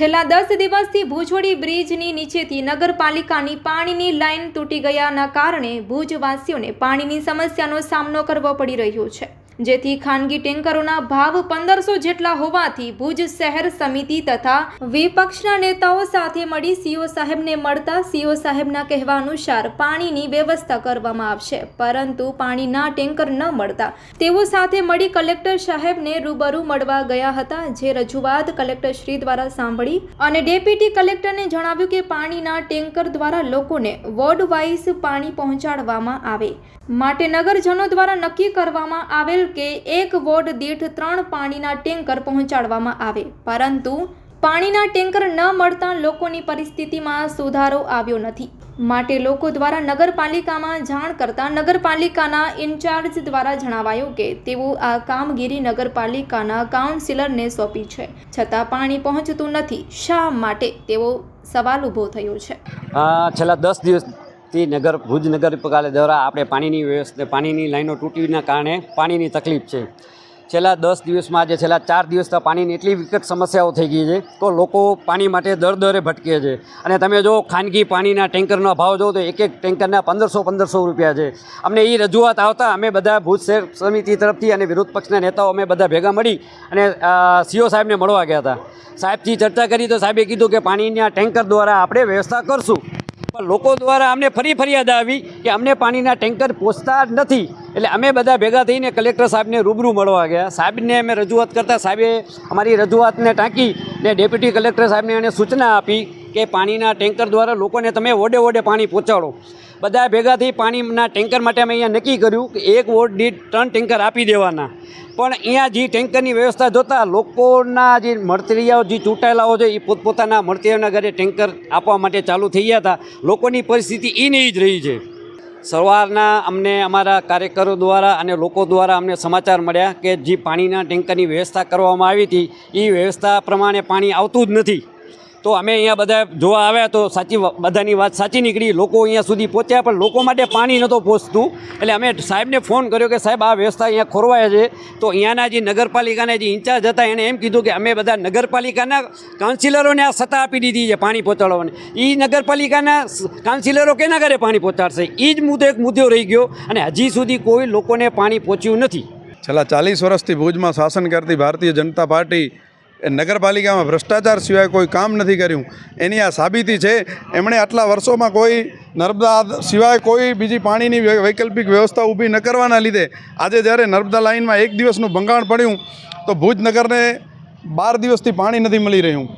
છેલ્લા દસ દિવસથી ભુજવડી બ્રિજની નીચેથી નગરપાલિકાની પાણીની લાઇન તૂટી ગયાના કારણે ભુજવાસીઓને પાણીની સમસ્યાનો સામનો કરવો પડી રહ્યો છે. જેથી ખાનગી ટેન્કરોના ભાવ પંદરસો જેટલા હોવાથી ભુજ શહેર સમિતિ તથા વિપક્ષના નેતાઓ સાથે મળી સીઓ સાહેબને મળતા સીઓ સાહેબના કહેવા અનુસાર પાણીની વ્યવસ્થા કરવામાં આવશે. પરંતુ પાણીના ટેન્કર ન મળતા તેઓ સાથે મળી કલેક્ટર સાહેબને રૂબરૂ મળવા ગયા હતા, જે રજૂઆત કલેક્ટર શ્રી દ્વારા સાંભળી અને ડેપ્યુટી કલેક્ટરને જણાવ્યું કે પાણીના ટેન્કર દ્વારા લોકોને વોર્ડ વાઇઝ પાણી પહોંચાડવામાં આવે. માટે નગરજનો દ્વારા નક્કી કરવામાં આવેલ કે એક વોર્ડ દીઠ ત્રણ પાણીના ટેન્કર પહોંચાડવામાં આવે. પરંતુ પાણીના ટેન્કર ન મળતા લોકોની પરિસ્થિતિમાં સુધારો આવ્યો નથી. માટે લોકો દ્વારા નગરપાલિકામાં જાણ કરતા નગરપાલિકાના ઇન્ચાર્જ દ્વારા જણાવાયું કે તેઓ આ કામગીરી નગરપાલિકાના કાઉન્સિલરને સોંપી છે. છતાં પાણી પહોંચતું નથી. શા માટે? તેવો સવાલ ઊભો થયો છે. છેલ્લા દસ દિવસથી નગર, ભુજ નગરપાલિકા દ્વારા આપણે પાણીની વ્યવસ્થા, પાણીની લાઈનો તૂટીના કારણે પાણીની તકલીફ છે. છેલ્લા દસ દિવસમાં આજે છેલ્લા ચાર દિવસથી પાણીની એટલી વિકટ સમસ્યાઓ થઈ ગઈ છે તો લોકો પાણી માટે દર દરે ભટકે છે. અને તમે જો ખાનગી પાણીના ટેન્કરનો ભાવ જો તો એક એક ટેન્કરના પંદરસો પંદરસો રૂપિયા છે. અમને એ રજૂઆત આવતા અમે બધા ભુજ શહેર સમિતિ તરફથી અને વિરોધ પક્ષના નેતાઓ અમે બધા ભેગા મળી અને સીઓ સાહેબને મળવા ગયા હતા. સાહેબથી ચર્ચા કરી તો સાહેબે કીધું કે પાણીના ટેન્કર દ્વારા આપણે વ્યવસ્થા કરશું. લોકો દ્વારા અમને ફરી ફરિયાદ આવી કે અમને પાણીના ટેન્કર પહોંચતા નથી. એટલે અમે બધા ભેગા થઈને કલેક્ટર સાહેબને રૂબરૂ મળવા ગયા. સાહેબને અમે રજૂઆત કરતા સાહેબે અમારી રજૂઆતને ટાંકી ને ડેપ્યુટી કલેક્ટર સાહેબને એને સૂચના આપી કે પાણીના ટેન્કર દ્વારા લોકોને તમે વોડે વોડે પાણી પહોંચાડો. બધા ભેગા થઈ પાણીના ટેન્કર માટે અમે અહીંયા નક્કી કર્યું કે એક વોટ દીઠ ત્રણ ટેન્કર આપી દેવાના. પણ અહીંયા જે ટેન્કરની વ્યવસ્થા જોતાં લોકોના જે મળતરિયાઓ જે ચૂંટાયેલાઓ છે, એ પોતપોતાના મળતરિયાઓના ઘરે ટેન્કર આપવા માટે ચાલુ થઈ ગયા હતા. લોકોની પરિસ્થિતિ એ નહીં જ રહી છે. સવારના અમને અમારા કાર્યકરો દ્વારા અને લોકો દ્વારા અમને સમાચાર મળ્યા કે જે પાણીના ટેન્કરની વ્યવસ્થા કરવામાં આવી હતી એ વ્યવસ્થા પ્રમાણે પાણી આવતું જ નથી. તો અમે અહીંયા બધા જોવા આવ્યા તો સાચી બધાની વાત સાચી નીકળી. લોકો અહીંયા સુધી પહોંચ્યા પણ લોકો માટે પાણી નહોતું પહોંચતું એટલે અમે સાહેબને ફોન કર્યો કે સાહેબ, આ વ્યવસ્થા અહીંયા ખોરવાય છે. તો અહીંયાના જે નગરપાલિકાના જે ઇન્ચાર્જ હતા એણે એમ કીધું કે અમે બધા નગરપાલિકાના કાઉન્સિલરોને આ સત્તા આપી દીધી છે પાણી પહોંચાડવાની એ નગરપાલિકાના કાઉન્સિલરો કેના ઘરે પાણી પહોંચાડશે એ જ મુદ્દો એક મુદ્દો રહી ગયો અને હજી સુધી કોઈ લોકોને પાણી પહોંચ્યું નથી. છેલ્લા ચાલીસ વર્ષથી ભુજમાં શાસન કરતી ભારતીય જનતા પાર્ટી નગરપાલિકામાં ભ્રષ્ટાચાર સિવાય કોઈ કામ નથી કર્યું. એની આ સાબિતી છે, એમણે આટલા વર્ષોમાં કોઈ નર્મદા સિવાય કોઈ બીજી પાણીની વૈકલ્પિક વ્યવસ્થા ઊભી ન કરવાના લીધે, આજે જ્યારે નર્મદા લાઇનમાં એક દિવસનું ભંગાણ પડ્યું, તો ભુજ નગરને બાર દિવસથી પાણી નથી મળી રહ્યું.